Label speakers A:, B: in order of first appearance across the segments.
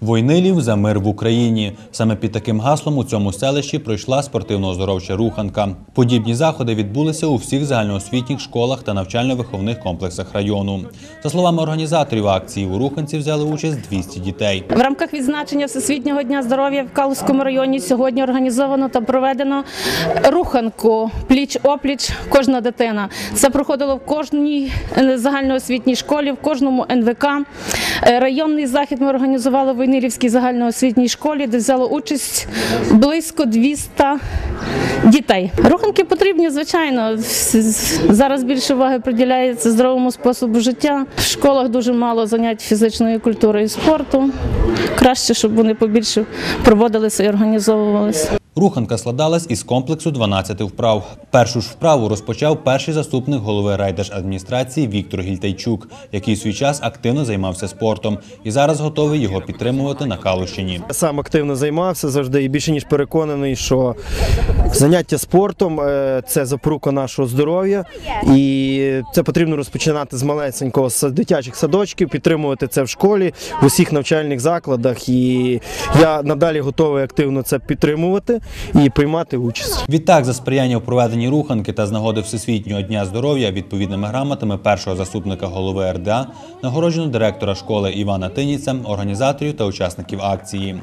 A: Войнилів за мир в Україні. Саме під таким гаслом у цьому селищі пройшла спортивно-оздоровча руханка. Подібні заходи відбулися у всіх загальноосвітніх школах та навчально-виховних комплексах району. За словами організаторів акції, у руханці взяли участь 200 дітей.
B: В рамках відзначення Всесвітнього дня здоров'я в Калузькому районі сьогодні організовано та проведено руханку пліч-опліч кожна дитина. Це проходило в кожній е, загальноосвітній школі, в кожному НВК. Е, Районний захід ми організували в Войнилівській загальноосвітній школі, де взяло участь близько 200 дітей. Руханки потрібні, звичайно. Зараз більше уваги приділяється здоровому способу життя. В школах дуже мало занять фізичної культури і спорту. Краще, щоб вони побільше проводилися і організовувалися.
A: Руханка складалась із комплексу 12 вправ. Першу ж вправу розпочав перший заступник голови райдержадміністрації Віктор Гільтайчук, який в свій час активно займався спортом і зараз готовий його підтримувати на Калущині.
C: Сам активно займався завжди і більше ніж переконаний, що заняття спортом е, це запорука нашого здоров'я, і це потрібно розпочинати з малесенького з дитячих садочків, підтримувати це в школі, в усіх навчальних закладах. І я надалі готовий активно це підтримувати і приймати участь.
A: Відтак, за сприяння в проведенні руханки та з нагоди Всесвітнього дня здоров'я відповідними грамотами першого заступника голови РДА нагороджено директора школи Івана Тиніця, організаторів та учасників акції.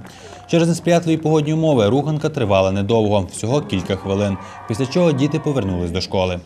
A: Через несприятливі погодні умови руханка тривала недовго, всього кілька хвилин, після чого діти повернулись до школи.